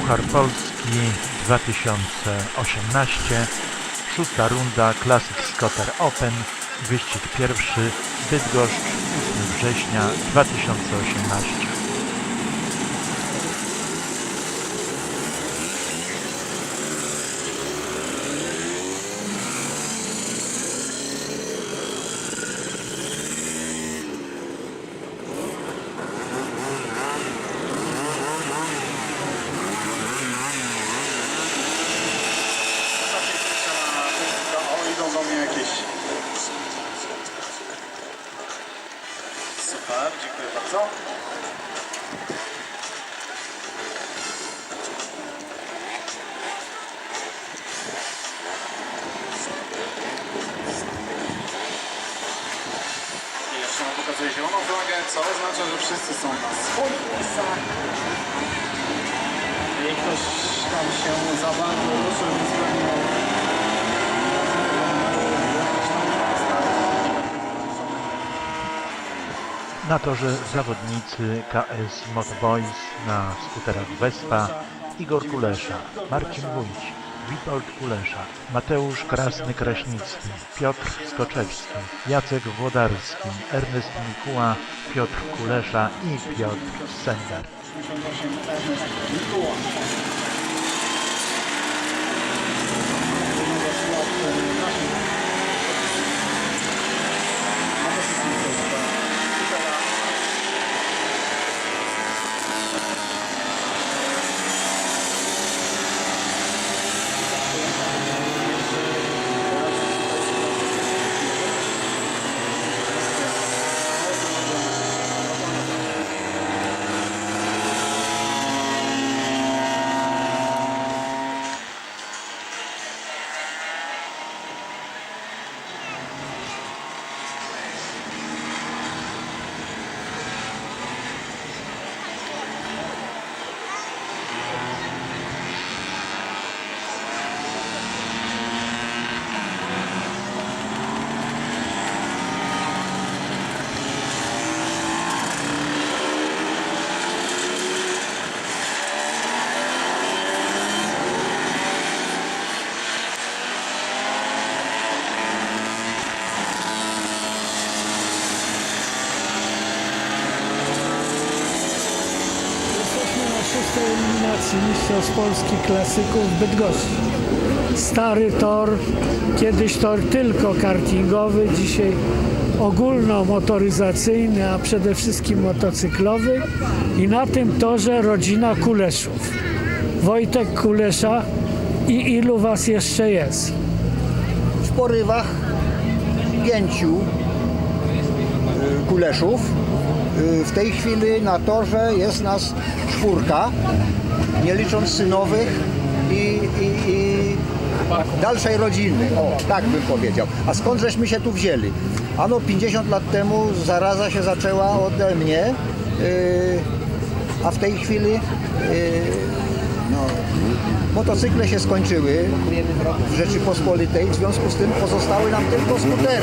Puchar Polski 2018, szósta runda Classic Scotter Open, wyścig pierwszy, Bydgoszcz 8 września 2018. O, idą do mnie jakieś. Super, dziękuję bardzo. I jeszcze nam pokazuje zieloną flagę, co oznacza, że wszyscy są na swoich miejscach. I ktoś tam się za bardzo ruszył, więc pewnie Na torze zawodnicy KS Motoboys na skuterach Vespa Igor Kulesza, Marcin Wójcik, Witold Kulesza, Mateusz Krasny-Kraśnicki, Piotr Skoczewski, Jacek Włodarski, Ernest Mikuła, Piotr Kulesza i Piotr Sender. 88 Ernest Mikuła. Jednego z lat, e, naszych. motocyklistyków, e, Supera. Jesteśmy na szóstej eliminacji Mistrzostw Polski Klasyków Bydgoszczy. Stary tor, kiedyś tor tylko kartingowy, dzisiaj ogólnomotoryzacyjny, a przede wszystkim motocyklowy. I na tym torze rodzina Kuleszów. Wojtek Kulesza i ilu was jeszcze jest? w porywach pięciu y, kuleszów. Y, W tej chwili na torze jest nas czwórka, nie licząc synowych i, i, i dalszej rodziny. O, tak bym powiedział. A skąd żeśmy się tu wzięli? Ano 50 lat temu zaraza się zaczęła ode mnie, y, a w tej chwili y, no, motocykle się skończyły w Rzeczypospolitej, w związku z tym pozostały nam tylko skutery.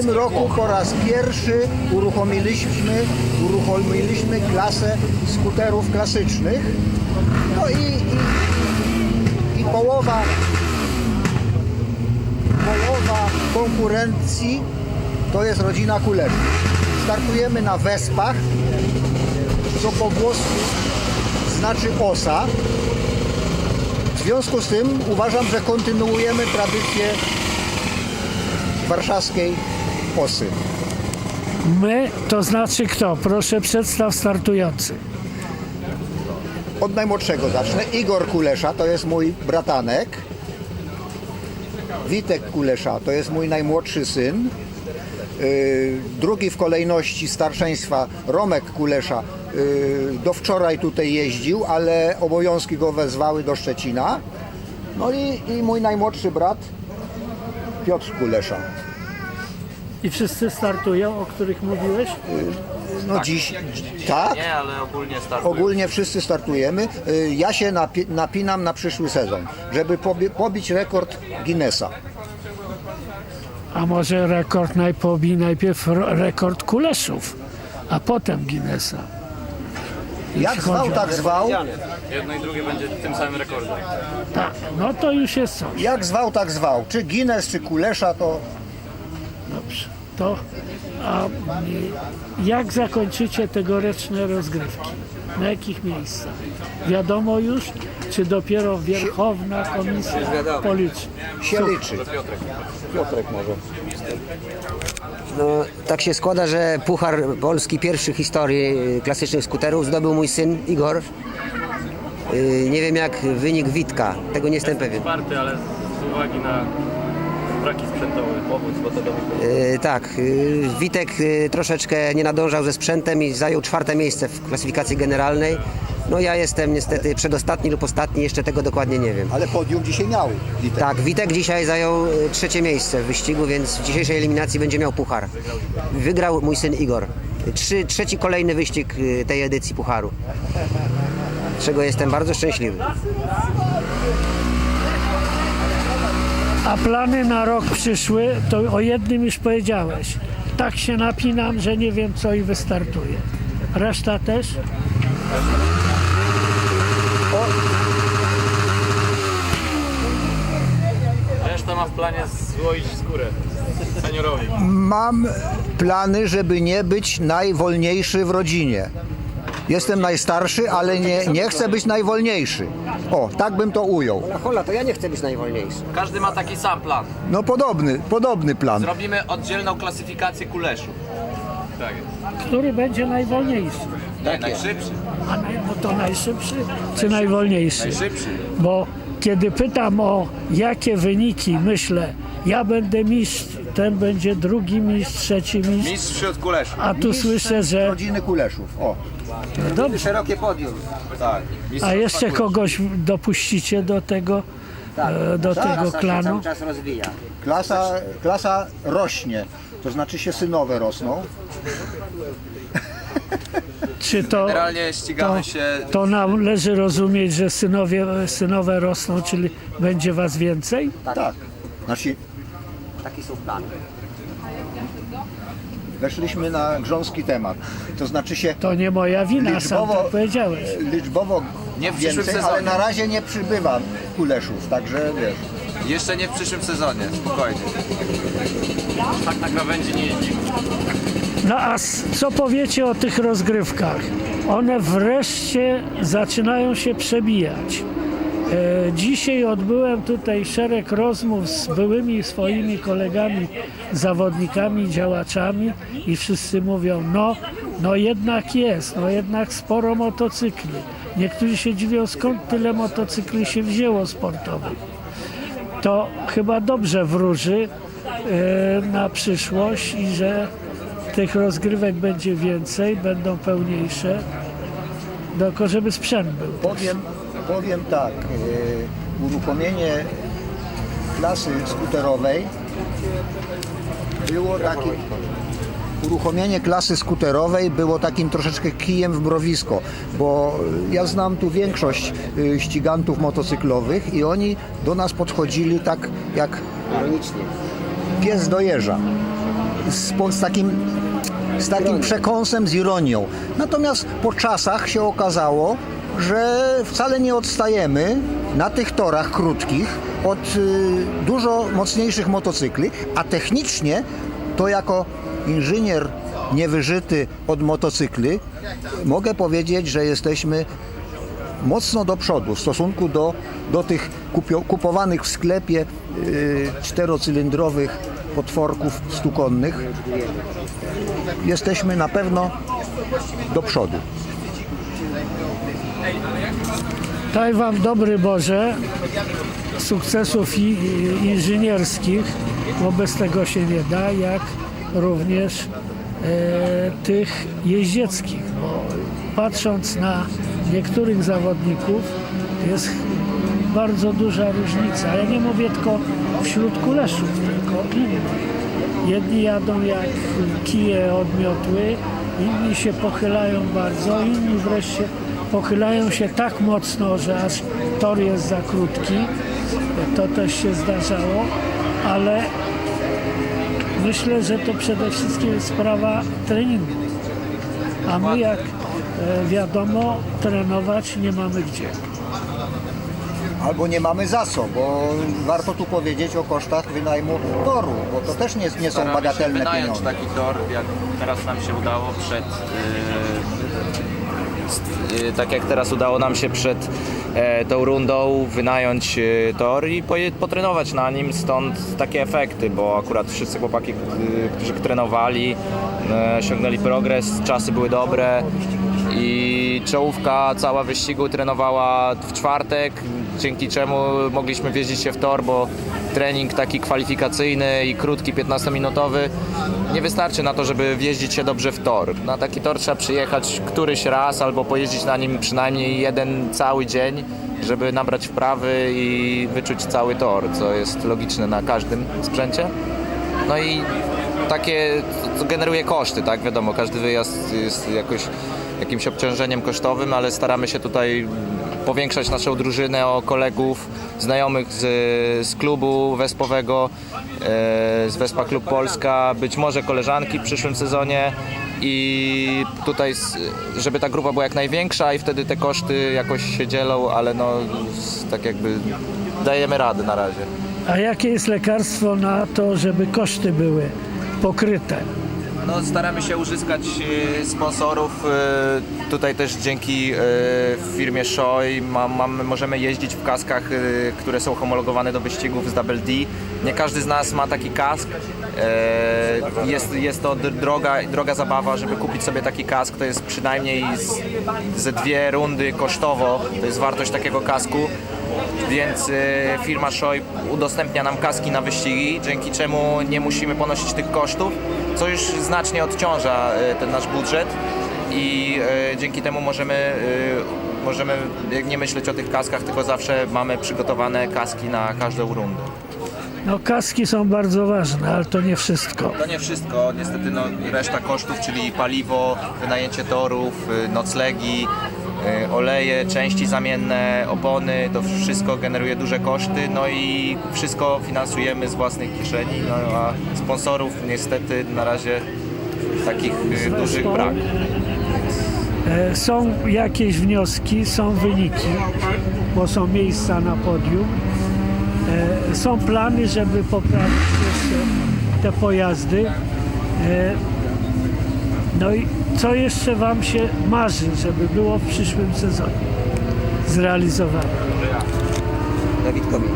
Tym roku po raz pierwszy uruchomiliśmy, uruchomiliśmy klasę skuterów klasycznych. No i, i, i połowa, połowa konkurencji to jest rodzina kulerzy. Startujemy na Wespach, co po włosku znaczy osa. W związku z tym uważam, że kontynuujemy tradycję warszawskiej osy. My, to znaczy kto? Proszę przedstaw startujący. Od najmłodszego zacznę. Igor Kulesza to jest mój bratanek. Witek Kulesza to jest mój najmłodszy syn. Yy, Drugi w kolejności starszeństwa Romek Kulesza yy, do wczoraj tutaj jeździł, ale obowiązki go wezwały do Szczecina. No i, i mój najmłodszy brat Piotr Kulesza. I wszyscy startują, o których mówiłeś? No dziś tak, Nie, ale ogólnie startują. ogólnie wszyscy startujemy. Y, Ja się napi- napinam na przyszły sezon, żeby pobi- pobić rekord Guinnessa. A może rekord najpobi najpierw ro- rekord Kuleszów, a potem Guinnessa. Jak zwał, tak zwał. Jedno i drugie będzie tym samym rekordem. Tak, no to już jest coś. Jak zwał, tak zwał. Czy Guinness, czy Kulesza, to. To a jak zakończycie tegoroczne rozgrywki? Na jakich miejscach? Wiadomo już, czy dopiero Wierchowna Komisja policzy? się liczy. Piotrek może. No, tak się składa, że Puchar Polski pierwszy w historii klasycznych skuterów zdobył mój syn Igor. Y, Nie wiem jak wynik Witka, tego nie jestem pewien. Czwarty, ale z uwagi na braki sprzętowe, powód motodowy. Y, Tak, y, Witek y, troszeczkę nie nadążał ze sprzętem i zajął czwarte miejsce w klasyfikacji generalnej. No ja jestem niestety przedostatni lub ostatni, jeszcze tego dokładnie nie wiem. Ale podium dzisiaj miał. Witek. Tak, Witek dzisiaj zajął trzecie miejsce w wyścigu, więc w dzisiejszej eliminacji będzie miał puchar. Wygrał mój syn Igor. Trzy, trzeci kolejny wyścig tej edycji pucharu. Z czego jestem bardzo szczęśliwy. A plany na rok przyszły, to o jednym już powiedziałeś. Tak się napinam, że nie wiem co i wystartuje. Reszta też? Reszta ma w planie złoić skórę seniorowi. Mam plany, żeby nie być najwolniejszy w rodzinie. Jestem najstarszy, ale nie, nie chcę być najwolniejszy. O, tak bym to ujął. Hola, hola, to ja nie chcę być najwolniejszy. Każdy ma taki sam plan. No podobny, podobny plan. Zrobimy oddzielną klasyfikację kuleszu. Tak jest. Który będzie najwolniejszy? Nie, najszybszy. A naj, no to najszybszy czy najwolniejszy? Najszybszy. Bo kiedy pytam o jakie wyniki, myślę, ja będę mistrz, ten będzie drugi mistrz, trzeci mistrz, Mistrz wśród kuleszy. a tu słyszę, że Rodziny Kuleszów. O, dobrze. Szerokie podium. Tak. A jeszcze kogoś dopuścicie do tego, e, do tego Klasa się klanu? cały czas rozwija. klasa, klasa rośnie. To znaczy się synowe rosną. Czy to, Generalnie ścigamy to, się. to należy rozumieć, że synowie, synowe rosną, czyli będzie was więcej? Tak. Znaczy, Takie są plany. Weszliśmy na grząski temat. To znaczy się To nie moja wina, sam Liczbowo- tak powiedziałeś. liczbowo Nie w przyszłym więcej, ale sezonie. na razie nie przybywa Kuleszów, także wiesz. Jeszcze nie w przyszłym sezonie, spokojnie. Tak na krawędzi nie jeździmy. No a co powiecie o tych rozgrywkach? One wreszcie zaczynają się przebijać. E, dzisiaj odbyłem tutaj szereg rozmów z byłymi swoimi kolegami, zawodnikami, działaczami i wszyscy mówią, no, no jednak jest, no jednak sporo motocykli. Niektórzy się dziwią, skąd tyle motocykli się wzięło sportowych. To chyba dobrze wróży e, na przyszłość i że tych rozgrywek będzie więcej, będą pełniejsze, tylko żeby sprzęt był. Powiem, powiem tak, e, uruchomienie klasy skuterowej było takim uruchomienie klasy skuterowej było takim troszeczkę kijem w mrowisko, bo ja znam tu większość e, ścigantów motocyklowych i oni do nas podchodzili tak jak pies do jeża. Z, z takim, z takim przekąsem, z ironią. Natomiast po czasach się okazało, że wcale nie odstajemy na tych torach krótkich od y, dużo mocniejszych motocykli, a technicznie to jako inżynier niewyżyty od motocykli mogę powiedzieć, że jesteśmy mocno do przodu w stosunku do, do tych kupio, kupowanych w sklepie yy, czterocylindrowych potworków stukonnych. Jesteśmy na pewno do przodu. Daj Wam dobry Boże sukcesów inżynierskich, bo bez tego się nie da, jak również e, tych jeździeckich. Bo patrząc na niektórych zawodników jest bardzo duża różnica. Ja nie mówię tylko wśród kuleszów, tylko innych. Jedni jadą jak kije odmiotły, inni się pochylają bardzo, inni wreszcie pochylają się tak mocno, że aż tor jest za krótki. To też się zdarzało, ale myślę, że to przede wszystkim jest sprawa treningu. A my jak e, wiadomo, trenować nie mamy gdzie. Albo nie mamy za co, bo warto tu powiedzieć o kosztach wynajmu toru, bo to też nie, nie są Staramy się bagatelne wynająć pieniądze. taki tor, jak teraz nam się udało przed... Yy, tak jak teraz udało nam się przed e, tą rundą wynająć e, tor i potrenować na nim, stąd takie efekty, bo akurat wszyscy chłopaki, którzy trenowali, e, osiągnęli progres, czasy były dobre i czołówka cała wyścigu trenowała w czwartek, dzięki czemu mogliśmy wjeździć się w tor, bo trening taki kwalifikacyjny i krótki, 15-minutowy nie wystarczy na to, żeby wjeździć się dobrze w tor. Na taki tor trzeba przyjechać któryś raz albo pojeździć na nim przynajmniej jeden cały dzień, żeby nabrać wprawy i wyczuć cały tor, co jest logiczne na każdym sprzęcie. No i takie to generuje koszty, tak? Wiadomo, każdy wyjazd jest jakoś jakimś obciążeniem kosztowym, ale staramy się tutaj powiększać naszą drużynę o kolegów, znajomych z, z klubu wespowego, e, z Wespa Klub Polska, być może koleżanki w przyszłym sezonie i tutaj, żeby ta grupa była jak największa i wtedy te koszty jakoś się dzielą, ale no tak jakby dajemy radę na razie. A jakie jest lekarstwo na to, żeby koszty były pokryte? No, staramy się uzyskać e, sponsorów. e, Tutaj też dzięki e, firmie Shoei mam, mamy, możemy jeździć w kaskach, które są homologowane do wyścigów z Double D. Nie każdy z nas ma taki kask. Jest, jest to droga, droga zabawa, żeby kupić sobie taki kask. To jest przynajmniej z, ze dwie rundy kosztowo. To jest wartość takiego kasku więc e, firma Shoei udostępnia nam kaski na wyścigi, dzięki czemu nie musimy ponosić tych kosztów, co już znacznie odciąża e, ten nasz budżet i e, dzięki temu możemy, możemy nie myśleć o tych kaskach, tylko zawsze mamy przygotowane kaski na każdą rundę. No kaski są bardzo ważne, ale to nie wszystko. To nie wszystko, niestety no, reszta kosztów, czyli paliwo, wynajęcie torów, y, noclegi, y, oleje, części zamienne, opony, to wszystko generuje duże koszty, no i wszystko finansujemy z własnych kieszeni, no a sponsorów niestety na razie takich y, dużych brak. E, Są jakieś wnioski, są wyniki, bo są miejsca na podium. E, Są plany, żeby poprawić jeszcze te pojazdy. No i co jeszcze Wam się marzy, żeby było w przyszłym sezonie zrealizowane? Dawidkowicz.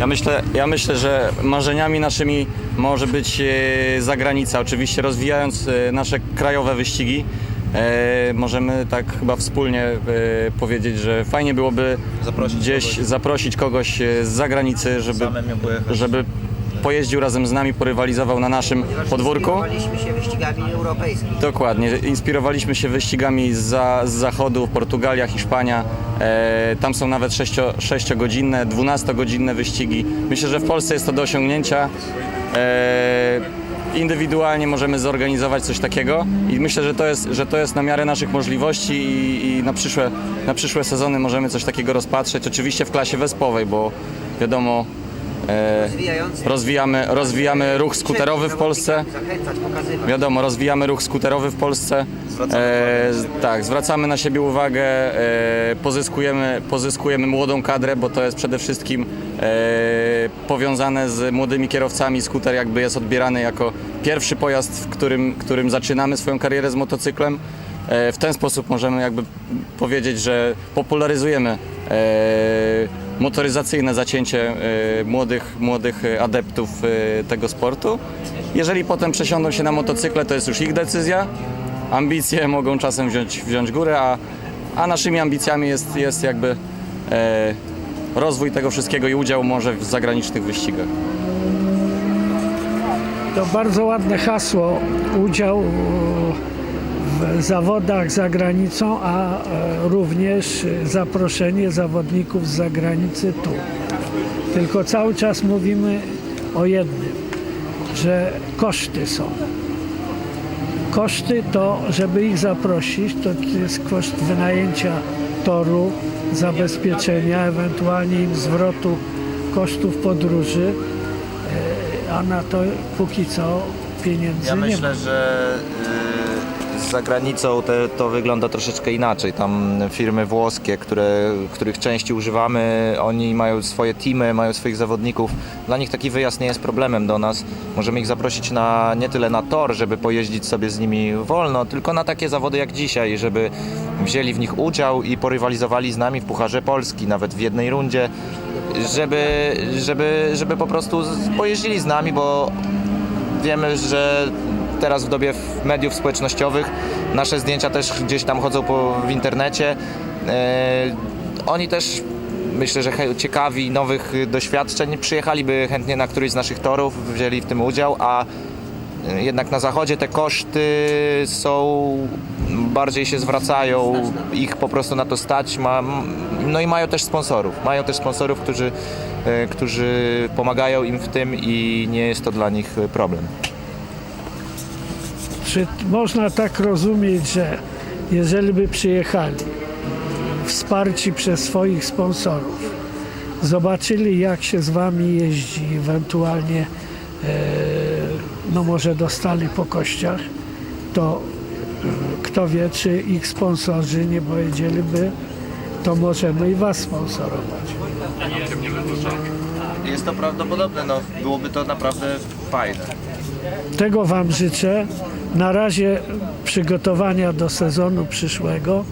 Ja myślę, ja myślę, że marzeniami naszymi może być e, zagranica. Oczywiście rozwijając e, nasze krajowe wyścigi, e, możemy tak chyba wspólnie powiedzieć, że fajnie byłoby Zaprosić gdzieś kogoś. zaprosić kogoś z zagranicy, żeby, żeby pojeździł razem z nami, porywalizował na naszym podwórku. Inspirowaliśmy się wyścigami europejskimi. Dokładnie. Inspirowaliśmy się wyścigami z, za, z zachodu, Portugalia, Hiszpania. E, tam są nawet 6-godzinne, 12-godzinne wyścigi. Myślę, że w Polsce jest to do osiągnięcia. E, indywidualnie możemy zorganizować coś takiego i myślę, że to jest, że to jest na miarę naszych możliwości i, i na, przyszłe, na przyszłe sezony możemy coś takiego rozpatrzeć. Oczywiście w klasie wespowej, bo wiadomo. Rozwijamy, rozwijamy ruch skuterowy w Polsce. Wiadomo, rozwijamy ruch skuterowy w Polsce. E, tak, zwracamy na siebie uwagę, e, pozyskujemy, pozyskujemy młodą kadrę, bo to jest przede wszystkim e, powiązane z młodymi kierowcami. Skuter jakby jest odbierany jako pierwszy pojazd, w którym, którym zaczynamy swoją karierę z motocyklem. E, w ten sposób możemy jakby powiedzieć, że popularyzujemy e, motoryzacyjne zacięcie e, młodych, młodych adeptów e, tego sportu. Jeżeli potem przesiądą się na motocykle, to jest już ich decyzja. Ambicje mogą czasem wziąć, wziąć górę, a, a naszymi ambicjami jest, jest jakby e, rozwój tego wszystkiego i udział może w zagranicznych wyścigach. To bardzo ładne hasło, udział e, zawodach za granicą, a e, również zaproszenie zawodników z zagranicy tu. Tylko cały czas mówimy o jednym, że koszty są. Koszty to, żeby ich zaprosić, to jest koszt wynajęcia toru, zabezpieczenia, ewentualnie im zwrotu kosztów podróży, e, a na to póki co pieniędzy Ja nie ma. myślę, że y, za granicą te, to wygląda troszeczkę inaczej. Tam firmy włoskie, które, których części używamy, oni mają swoje teamy, mają swoich zawodników. Dla nich taki wyjazd nie jest problemem do nas. Możemy ich zaprosić na nie tyle na tor, żeby pojeździć sobie z nimi wolno, tylko na takie zawody jak dzisiaj, żeby wzięli w nich udział i porywalizowali z nami w Pucharze Polski, nawet w jednej rundzie, żeby, żeby, żeby po prostu pojeździli z nami, bo wiemy, że teraz w dobie mediów społecznościowych. Nasze zdjęcia też gdzieś tam chodzą po, w internecie. E, oni też myślę, że ciekawi nowych doświadczeń. Przyjechaliby chętnie na któryś z naszych torów, wzięli w tym udział, a e, jednak na zachodzie te koszty są bardziej się zwracają, ich po prostu na to stać, ma, no i mają też sponsorów, mają też sponsorów, którzy, e, którzy pomagają im w tym i nie jest to dla nich problem. Czy można tak rozumieć, że jeżeli by przyjechali wsparci przez swoich sponsorów, zobaczyli jak się z wami jeździ, ewentualnie e, no może dostali po kościach, to e, kto wie, czy ich sponsorzy nie powiedzieliby, to możemy i was sponsorować. Jest to prawdopodobne, no byłoby to naprawdę fajne. Tego Wam życzę. Na razie przygotowania do sezonu przyszłego.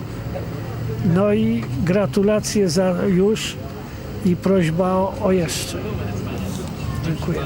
No i gratulacje za już i prośba o, o jeszcze. Dziękuję.